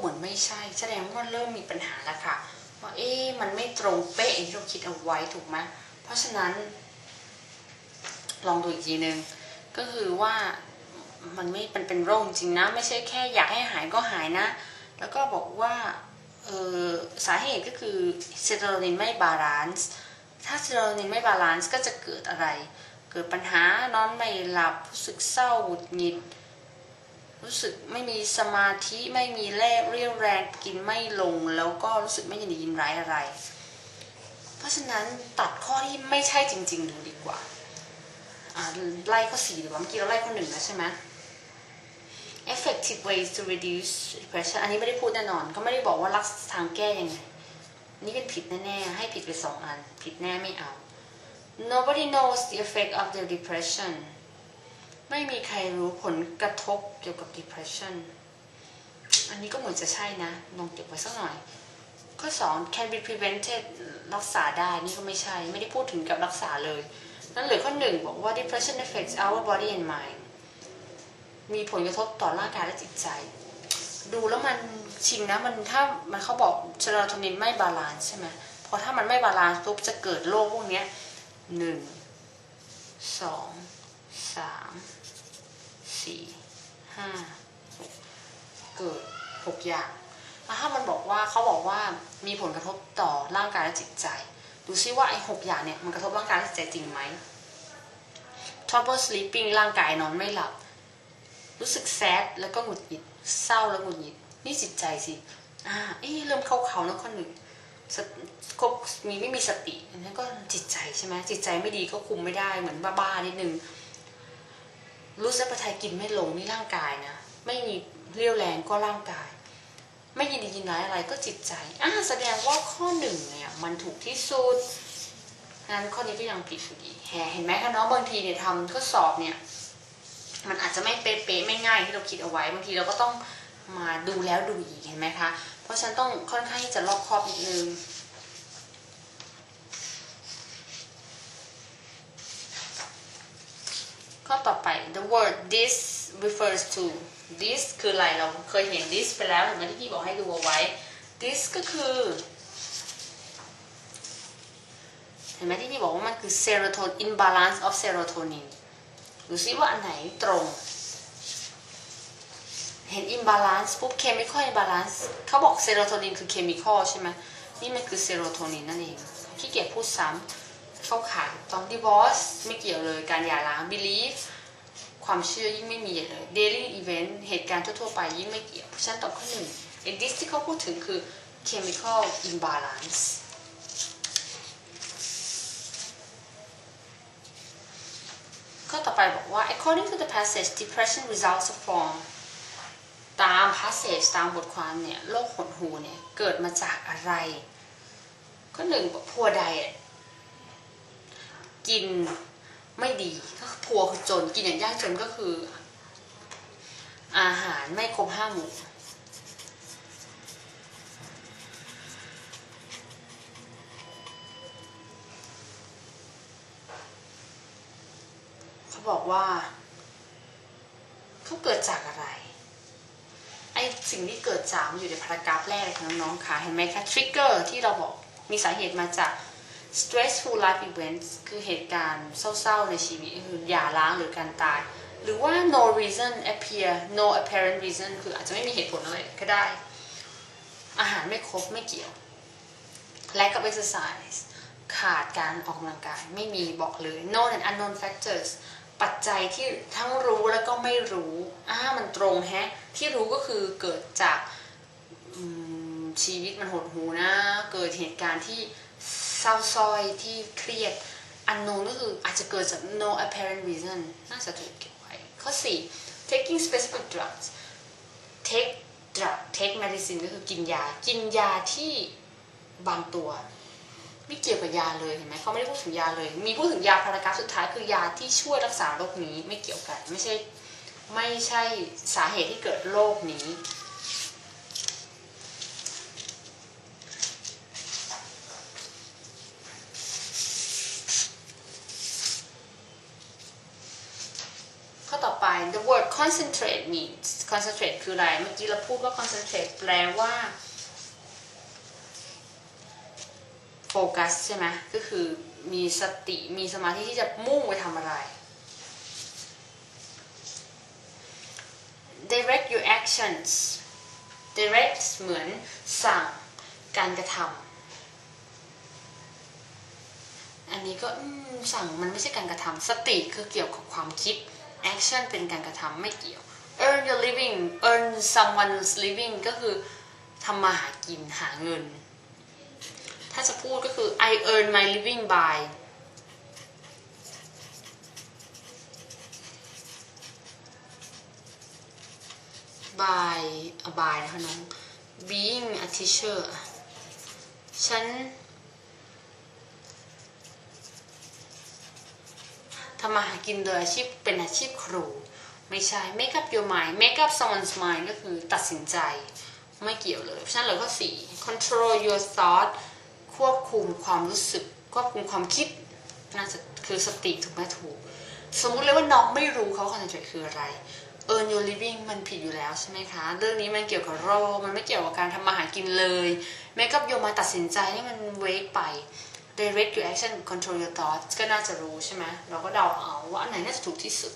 เหมือนไม่ใช่ แสดงว่าเริ่มมีปัญหาแล้วค่ะว่าเอ๊ะมันไม่ตรงเป๊ะอย่างที่เราคิดเอาไว้ถูกไหมเพราะฉะนั้น ลองดูอีกทีนึงก็คือว่ามันไม่เป็นเป็นโรคจริงนะ ไม่ใช่แค่อยากให้หายก็หายนะ แล้วก็บอกว่าสาเหตุก็คือเซโรโทนินไม่บาลานซ์ถ้าเซโรโทนินไม่บาลานซ์ก็จะเกิดอะไร เกิดปัญหานอนไม่หลับรู้สึกเศร้าหงุดหงิด รู้สึกไม่มีสมาธิไม่มีแรงเรี่ยวแรงกินไม่ลง แล้วก็รู้สึกไม่ยินดียินร้ายอะไร เพราะฉะนั้นตัดข้อที่ไม่ใช่จริง ๆ ดูดีกว่าไล่ข้อสี่ดีกว่าเมื่อกี้เราไล่ข้อหนึ่งแล้วใช่ไหม effective ways to reduce depression อันนี้ไม่ได้พูดแน่นอน ก็ไม่ได้บอกว่ารักทางแก้ยังไง นี่เป็นผิดแน่ๆ ให้ผิดไปสองอัน ผิดแน่ไม่เอา nobody knows the effect of the depression ไม่มีใครรู้ผลกระทบเกี่ยวกับ depression อันนี้ก็เหมือนจะใช่นะลองเก็บไว้สักหน่อย ข้อสอง can be prevented รักษาได้นี่ก็ไม่ใช่ ไม่ได้พูดถึงกับรักษาเลย นั่นเหลือข้อหนึ่งบอกว่า depression affects our body and mind มีผลกระทบต่อร่างกายและจิตใจ ดูแล้วมันจริงนะมันถ้ามันเขาบอกเซโรโทนินไม่บาลานซ์ใช่ไหมพอถ้ามันไม่บาลานซ์ปุ๊บจะเกิดโรคพวกนี้หนึ่งสองสาม สี่ห้าหกเกิดหกอย่างแล้วถ้ามันบอกว่าเขาบอกว่ามีผลกระทบต่อร่างกายและจิตใจ ดูซิว่าไอ้หกอย่างเนี่ยมันกระทบร่างกายและจิตใจจริงไหม trouble sleeping ร่างกายนอนไม่หลับ รู้สึกแซดแล้วก็หงุดหงิด เศร้าแล้วหงุดหงิด นี่จิตใจสิ อ่าเอ๊ะเริ่มเข้าเขาแล้วข้อหนึ่งคบมีไม่มีสติอันนั้นก็จิตใจใช่ไหมจิตใจไม่ดีก็คุมไม่ได้เหมือนบ้าๆนิดนึง รู้สึกประทายกินไม่ลงนี่ร่างกายนะ ไม่มีเรี่ยวแรงก็ร่างกาย ไม่ยินดียินร้ายอะไรก็จิตใจอ่าแสดงว่าข้อหนึ่งเนี่ยมันถูกที่สุดงั้นข้อนี้ก็ยังผิดอยู่ดีแหเห็นไหมคะน้องบางทีเนี่ยทำทดสอบเนี่ย มันอาจจะไม่เป๊ะๆไม่ง่ายที่เราคิดเอาไว้บางทีเราก็ต้องมาดูแล้วดูอีกเห็นไหมคะ เพราะฉันต้องค่อนข้างที่จะรอบคอบนิดนึง ข้อต่อไป the word this refers to this คืออะไรเราเคยเห็น this ไปแล้วเห็นไหมที่พี่บอกให้ดูเอาไว้ this ก็คือเห็นไหมที่พี่บอกว่ามันคือ serotonin imbalance of serotonin ดูซิว่าอันไหนตรง เห็น imbalance ปุ๊บ chemical imbalance เขาบอก serotonin คือ chemical ใช่ไหมนี่มันคือ serotonin นั่นเองขี้เกียจพูดซ้ำเข้าขายตอน divorce ไม่เกี่ยวเลยการหย่าร้าง belief ความเชื่อยิ่งไม่มีเลย daily event เหตุการณ์ทั่วๆไปยิ่งไม่เกี่ยวฉันตอบข้อหนึ่ง and this ที่เขาพูดถึงคือ chemical imbalance ข้อต่อไปบอกว่า according to the passage depression results from ตาม passage ตามบทความเนี่ยโรคหดหูเนี่ย เกิดมาจากอะไร ข้อหนึ่งบอก poor diet กิน ไม่ดีก็คือ poor คือจนกินอย่างยากจนก็คือ อาหารไม่ครบห้าหมู่เขาบอกว่าเขาเกิดจากอะไรไอสิ่งที่เกิดจากมันอยู่ในพารากราฟแรกเลยค่ะน้องๆค่ะเห็นไหมคะทริกเกอร์ที่เราบอกมีสาเหตุมาจาก stressful life events คือเหตุการณ์เศร้าๆในชีวิตคือหย่าร้างหรือการตาย หรือว่า no reason appear no apparent reason คืออาจจะไม่มีเหตุผลอะไรก็ได้ อาหารไม่ครบไม่เกี่ยว lack of exercise ขาดการออกกำลังกายไม่มีบอกเลย known and unknown factors ปัจจัยที่ทั้งรู้แล้วก็ไม่รู้อ่ามันตรงแฮะ ที่รู้ก็คือเกิดจากชีวิตมันหดหูนะ เกิดเหตุการณ์ที่ เศร้าซ้อยที่เครียด unknown ก็คืออาจจะเกิดจาก no apparent reason น่าจะถูกเก็บไว้ ข้อ 4 taking specific drugs take drug take medicine ก็คือกินยา กินยาที่บางตัว ไม่เกี่ยวกับยาเลยเห็นไหมเขาไม่ได้พูดถึงยาเลย มีพูดถึงยาพารากราฟสุดท้ายคือยาที่ช่วยรักษาโรคนี้ไม่เกี่ยวกัน ไม่ใช่ไม่ใช่สาเหตุที่เกิดโรคนี้ ข้อต่อไป the word concentrate means concentrate คืออะไร เมื่อกี้เราพูดว่า concentrate แปลว่าโฟกัสใช่ไหมก็คือมีสติมีสมาธิที่จะมุ่งไปทำอะไร direct your actions direct เหมือนสั่งการกระทำอันนี้ก็สั่งมันไม่ใช่การกระทำสติคือเกี่ยวกับความคิด action เป็นการกระทำไม่เกี่ยว earn your living earn someone's living ก็คือทำมาหากินหาเงิน ถ้าจะพูดก็คือ I earn my living by by a by นะคะน้อง being a teacher ฉัน ทำมาหากินโดยอาชีพเป็นอาชีพครู ไม่ใช่ make up your mind make up someone's mind ก็คือตัดสินใจไม่เกี่ยวเลย เพราะฉะนั้นเหลือข้อสี่ control your thought ควบคุมความรู้สึก ควบคุมความคิดน่าจะคือสติถูกไหมถูก สมมุติเลยว่าน้องไม่รู้เขา concentrate คืออะไร earn your living มันผิดอยู่แล้วใช่ไหมคะ เรื่องนี้มันเกี่ยวกับโรคมันไม่เกี่ยวกับการทำมาหากินเลย make up your mind ตัดสินใจนี่มันเวกไป direct your action control your thoughts ก็น่าจะรู้ใช่ไหมเราก็เดาเอาว่าอันไหนน่าจะถูกที่สุด